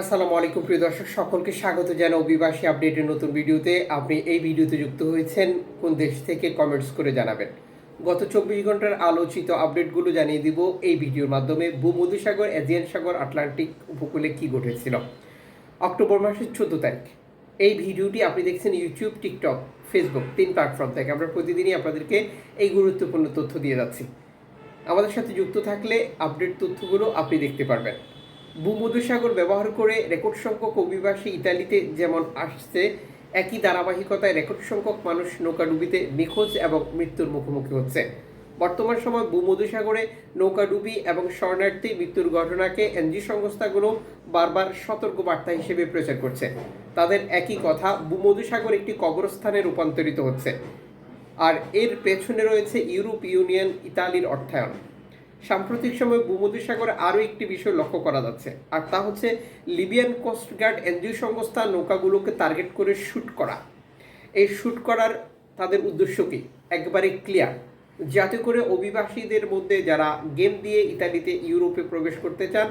আসসালামু আলাইকুম, প্রিয় দর্শক, সকলকে স্বাগত জানাই অভিবাসী আপডেটের নতুন ভিডিওতে। আপনি এই ভিডিওতে যুক্ত হয়েছেন, কোন দেশ থেকে কমেন্টস করে জানাবেন। গত চব্বিশ ঘণ্টার আলোচিত আপডেটগুলো জানিয়ে দিব। এই ভিডিওর মাধ্যমে ভূমধ্যসাগর এজিয়ান সাগর, আটলান্টিক উপকূলে কি ঘটেছিল। অক্টোবর মাসের চোদ্দ তারিখ। এই ভিডিওটি আপনি দেখছেন ইউটিউব টিকটক ফেসবুক তিন প্ল্যাটফর্ম থেকে। আমরা প্রতিদিনই আপনাদেরকে এই গুরুত্বপূর্ণ তথ্য দিয়ে যাচ্ছি। আমাদের সাথে যুক্ত থাকলে আপডেট তথ্যগুলো আপনি দেখতে পারবেন। ভূমধ্যসাগর ব্যবহার করে রেকর্ড সংখ্যক অভিবাসী ইতালিতে যেমন আসছে, একই ধারাবাহিকতায় রেকর্ড সংখ্যক মানুষ নৌকাডুবিতে নিখোঁজ এবং মৃত্যুর মুখোমুখি হচ্ছে। বর্তমান সময় ভূমধ্যসাগরে নৌকাডুবি এবং শরণার্থী মৃত্যুর ঘটনাকে এনজি সংস্থাগুলো বারবার সতর্ক বার্তা হিসেবে প্রচার করছে। তাদের একই কথা ভূমধ্যসাগর একটি কবরস্থানে রূপান্তরিত হচ্ছে। আর এর পেছনে রয়েছে ইউরোপ ইউনিয়ন ইতালির অর্থায়ন। সাম্প্রতিক সময় ভূমধ্যসাগরে আরও একটি বিষয় লক্ষ্য করা যাচ্ছে, আর তা হচ্ছে লিবিয়ান কোস্টগার্ড এনজিও সংস্থা নৌকাগুলোকে টার্গেট করে শ্যুট করা। এই শ্যুট করার তাদের উদ্দেশ্য কি? একবারে ক্লিয়ার। যাতে করে অভিবাসীদের মধ্যে যারা গেম দিয়ে ইতালিতে, ইউরোপে প্রবেশ করতে চান,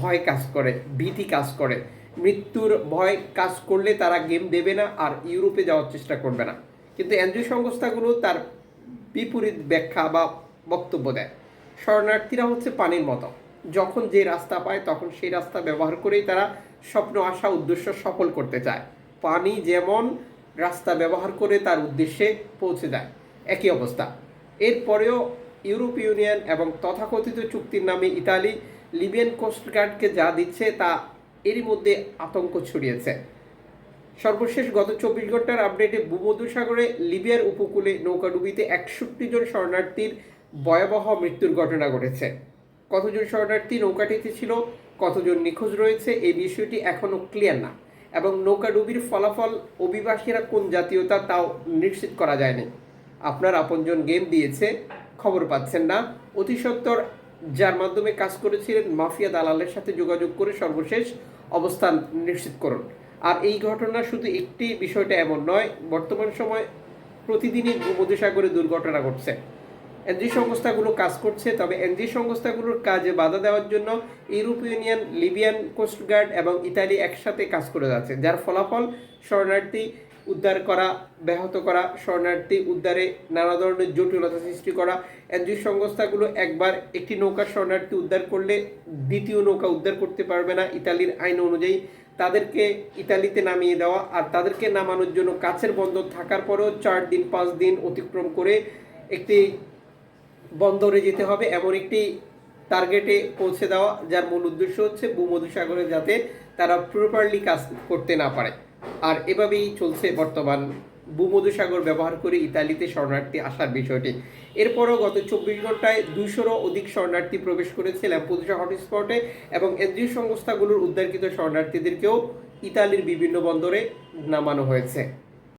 ভয় কাজ করে, ভীতি কাজ করে। মৃত্যুর ভয় কাজ করলে তারা গেম দেবে না আর ইউরোপে যাওয়ার চেষ্টা করবে না। কিন্তু এনজিও সংস্থাগুলো তার বিপরীত ব্যাখ্যা বা বক্তব্য দেয়। শরণার্থীরা হচ্ছে পানির মতো। যখন যে রাস্তা পায়, তখন সেই রাস্তা ব্যবহার করেই তারা স্বপ্ন, আশা, উদ্দেশ্য সফল করতে চায়। পানি যেমন রাস্তা ব্যবহার করে তার উদ্দেশ্যে পৌঁছে যায়, একই অবস্থা। এরপরেও ইউরোপ ইউনিয়ন এবং তথাকথিত চুক্তির নামে ইতালি, লিবিয়ান কোস্টগার্ডকে যা দিচ্ছে তা এরই মধ্যে আতঙ্ক ছড়িয়েছে। সর্বশেষ গত চব্বিশ ঘণ্টার আপডেটে ভূমধ্যসাগরে লিবিয়ার উপকূলে নৌকাডুবিতে একষট্টি জন শরণার্থীর ভয়াবহ মৃত্যুর ঘটনা ঘটেছে। কতজন শরণার্থী নৌকাটিতে ছিল, কতজন নিখোঁজ রয়েছে, এই বিষয়টি এখনও ক্লিয়ার না। এবং নৌকাডুবির ফলাফল অভিবাসীরা কোন জাতীয়তা তাও নিশ্চিত করা যায়নি। আপনার আপনজন গেম দিয়েছে, খবর পাচ্ছেন না। অতি সত্বর যার মাধ্যমে কাজ করেছিলেন মাফিয়া দালালের সাথে যোগাযোগ করে সর্বশেষ অবস্থান নিশ্চিত করুন। আর এই ঘটনা শুধু একটি বিষয়টা এমন নয়, বর্তমান সময় প্রতিদিনই ভূমধ্যসাগরে দুর্ঘটনা ঘটছে। এনজি সংস্থাগুলো কাজ করছে, তবে এনজি সংস্থাগুলোর কাজে বাধা দেওয়ার জন্য Europe Union, Libyan coast guard এবং ইতালি একসাথে কাজ করে যাচ্ছে, যার ফলাফল শরণার্থী উদ্ধার করা, ব্যাহত করা, শরণার্থী উদ্ধারে নানা ধরনের জটিলতা সৃষ্টি করা। এনজি সংস্থাগুলো একবার একটি নৌকা শরণার্থী উদ্ধার করলে দ্বিতীয় নৌকা উদ্ধার করতে পারবে না ইতালির আইন অনুযায়ী। তাদেরকে ইতালিতে নামিয়ে দেওয়া আর তাদেরকে নামানোর জন্য কাছের বন্দর থাকার পরেও চার দিন, পাঁচ দিন অতিক্রম করে একটি বন্দরে যেতে হবে এমন একটি টার্গেটে পৌঁছে দেওয়া, যার মূল উদ্দেশ্য হচ্ছে ভূমধুসাগরে যাতে তারা প্রপারলি কাজ করতে না পারে। আর এভাবেই চলছে বর্তমান ভূমধুসাগর ব্যবহার করে ইতালিতে শরণার্থী আসার বিষয়টি। এরপরও গত চব্বিশ ঘন্টায় দুইশোরও অধিক শরণার্থী প্রবেশ করেছে ল্যাম্পুজা হটস্পটে এবং এনজিও সংস্থাগুলোর উদ্ধারকৃত শরণার্থীদেরকেও ইতালির বিভিন্ন বন্দরে নামানো হয়েছে।